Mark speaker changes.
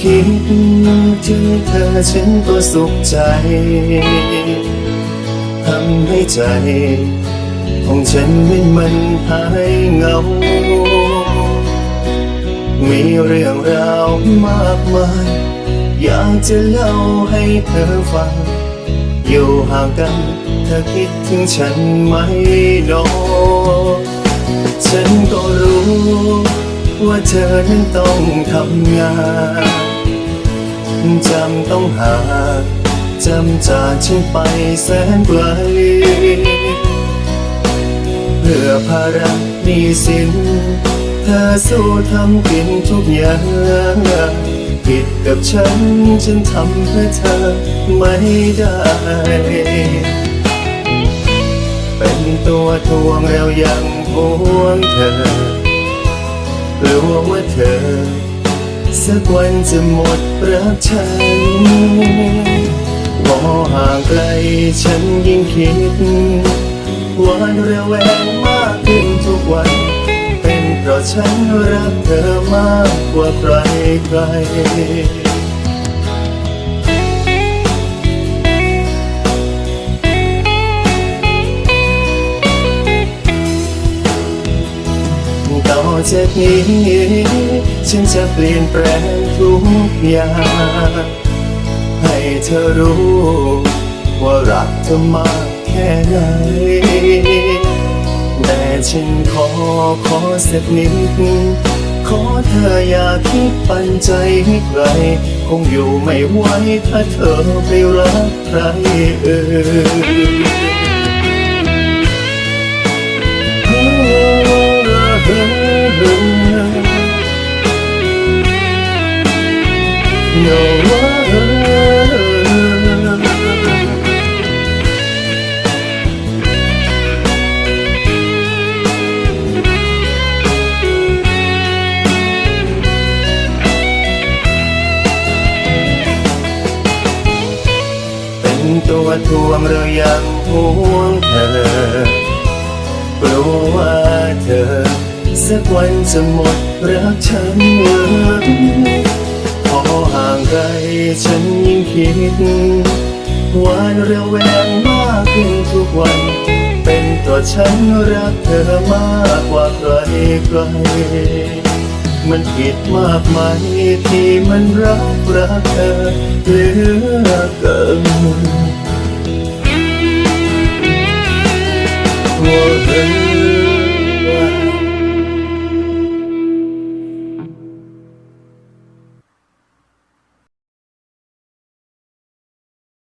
Speaker 1: คิดถึงเธอฉันก็สุขใจทำให้ใจ ของฉันไมันมันหายเงา มีเรื่องราวมากมาย อยากจะเล่าให้เธอฟัง อยู่ห่างกันเธอคิดถึงฉันไหมโนฉันก็รู้ เธอนั้นต้องทำงานจำต้องหาจำจากฉันไปแสนไกลเพื่อภาระหนี้สิน เธอสู้ทำกินทุกอย่างผิดกับฉันฉันทำเพื่อเธอไม่ได้ เป็นตัวทวงแล้วยังห่วงเธอ กลัวว่าเธอ สักวันจะหมดรักฉันพอห่างไกลฉันยิ่งคิดหวานระแวงมากขึ้นทุกวัน เป็นเพราะฉันรักเธอมากกว่าใครใคร จากนี้ ฉันจะเปลี่ยนแปลงทุกอย่าง ให้เธอรู้ ว่ารักเธอมากแค่ไหนแต่ฉันขอขอสักนิด ขอเธออย่าคิดปันใจให้ใคร คงอยู่ไม่ไหวถ้าเธอไปรักใครเอ่ย เป็นตัวทวงเรายังห่วงเธอกลัวว่าเธอ สักวันจะหมดรักฉันพอ ห่างไกลฉันยิ่งคิดหวานระแวงมากขึ้นทุกวัน เป็นตัวฉันรักเธอมากกว่าใครใคร มันผิดมากมายที่มันรักรักเธอเหลือเกินกว่าเ我们。